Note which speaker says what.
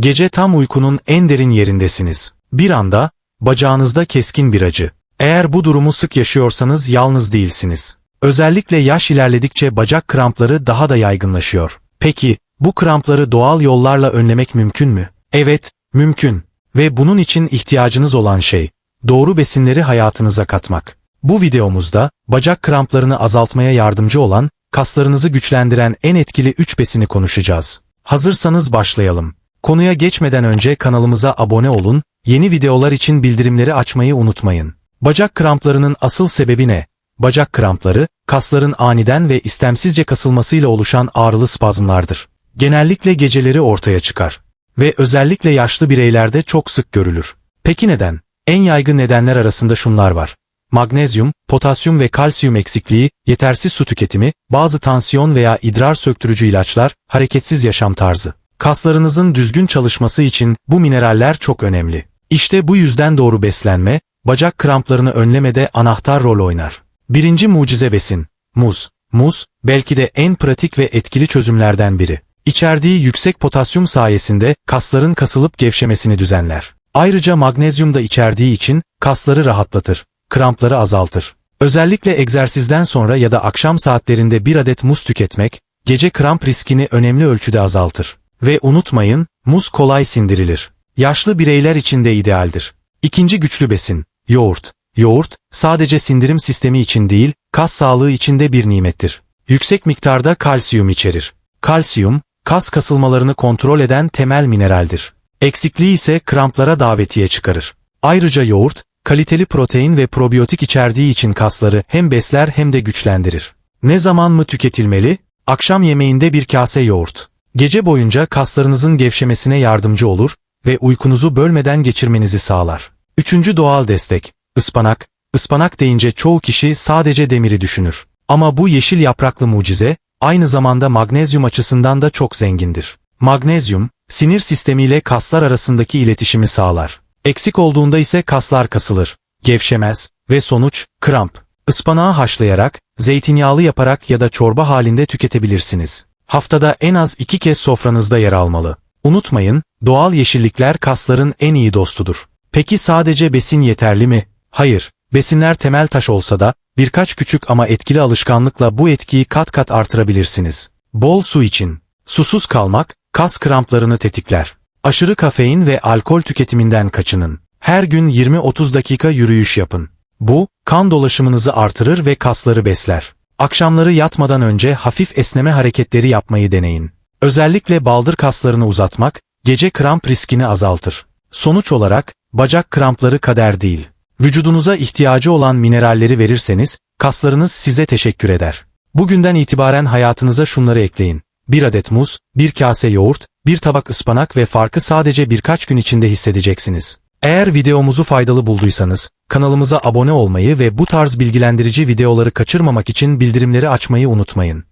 Speaker 1: Gece tam uykunun en derin yerindesiniz. Bir anda, bacağınızda keskin bir acı. Eğer bu durumu sık yaşıyorsanız yalnız değilsiniz. Özellikle yaş ilerledikçe bacak krampları daha da yaygınlaşıyor. Peki, bu krampları doğal yollarla önlemek mümkün mü? Evet, mümkün. Ve bunun için ihtiyacınız olan şey, doğru besinleri hayatınıza katmak. Bu videomuzda, bacak kramplarını azaltmaya yardımcı olan, kaslarınızı güçlendiren en etkili 3 besini konuşacağız. Hazırsanız başlayalım. Konuya geçmeden önce kanalımıza abone olun, yeni videolar için bildirimleri açmayı unutmayın. Bacak kramplarının asıl sebebi ne? Bacak krampları, kasların aniden ve istemsizce kasılmasıyla oluşan ağrılı spazmlardır. Genellikle geceleri ortaya çıkar ve özellikle yaşlı bireylerde çok sık görülür. Peki neden? En yaygın nedenler arasında şunlar var. Magnezyum, potasyum ve kalsiyum eksikliği, yetersiz su tüketimi, bazı tansiyon veya idrar söktürücü ilaçlar, hareketsiz yaşam tarzı. Kaslarınızın düzgün çalışması için bu mineraller çok önemli. İşte bu yüzden doğru beslenme, bacak kramplarını önlemede anahtar rol oynar. Birinci mucize besin, muz. Muz, belki de en pratik ve etkili çözümlerden biri. İçerdiği yüksek potasyum sayesinde kasların kasılıp gevşemesini düzenler. Ayrıca magnezyum da içerdiği için kasları rahatlatır, krampları azaltır. Özellikle egzersizden sonra ya da akşam saatlerinde bir adet muz tüketmek, gece kramp riskini önemli ölçüde azaltır. Ve unutmayın, muz kolay sindirilir. Yaşlı bireyler için de idealdir. İkinci güçlü besin, yoğurt. Yoğurt, sadece sindirim sistemi için değil, kas sağlığı için de bir nimettir. Yüksek miktarda kalsiyum içerir. Kalsiyum, kas kasılmalarını kontrol eden temel mineraldir. Eksikliği ise kramplara davetiye çıkarır. Ayrıca yoğurt, kaliteli protein ve probiyotik içerdiği için kasları hem besler hem de güçlendirir. Ne zaman mı tüketilmeli? Akşam yemeğinde bir kase yoğurt. Gece boyunca kaslarınızın gevşemesine yardımcı olur ve uykunuzu bölmeden geçirmenizi sağlar. Üçüncü doğal destek, ıspanak. Ispanak deyince çoğu kişi sadece demiri düşünür. Ama bu yeşil yapraklı mucize, aynı zamanda magnezyum açısından da çok zengindir. Magnezyum, sinir sistemiyle kaslar arasındaki iletişimi sağlar. Eksik olduğunda ise kaslar kasılır, gevşemez ve sonuç, kramp. Ispanağı haşlayarak, zeytinyağlı yaparak ya da çorba halinde tüketebilirsiniz. Haftada en az iki kez sofranızda yer almalı. Unutmayın, doğal yeşillikler kasların en iyi dostudur. Peki sadece besin yeterli mi? Hayır, besinler temel taş olsa da, birkaç küçük ama etkili alışkanlıkla bu etkiyi kat kat artırabilirsiniz. Bol su için. Susuz kalmak, kas kramplarını tetikler. Aşırı kafein ve alkol tüketiminden kaçının. Her gün 20-30 dakika yürüyüş yapın. Bu, kan dolaşımınızı artırır ve kasları besler. Akşamları yatmadan önce hafif esneme hareketleri yapmayı deneyin. Özellikle baldır kaslarını uzatmak, gece kramp riskini azaltır. Sonuç olarak, bacak krampları kader değil. Vücudunuza ihtiyacı olan mineralleri verirseniz, kaslarınız size teşekkür eder. Bugünden itibaren hayatınıza şunları ekleyin. Bir adet muz, bir kase yoğurt, bir tabak ıspanak ve farkı sadece birkaç gün içinde hissedeceksiniz. Eğer videomuzu faydalı bulduysanız, kanalımıza abone olmayı ve bu tarz bilgilendirici videoları kaçırmamak için bildirimleri açmayı unutmayın.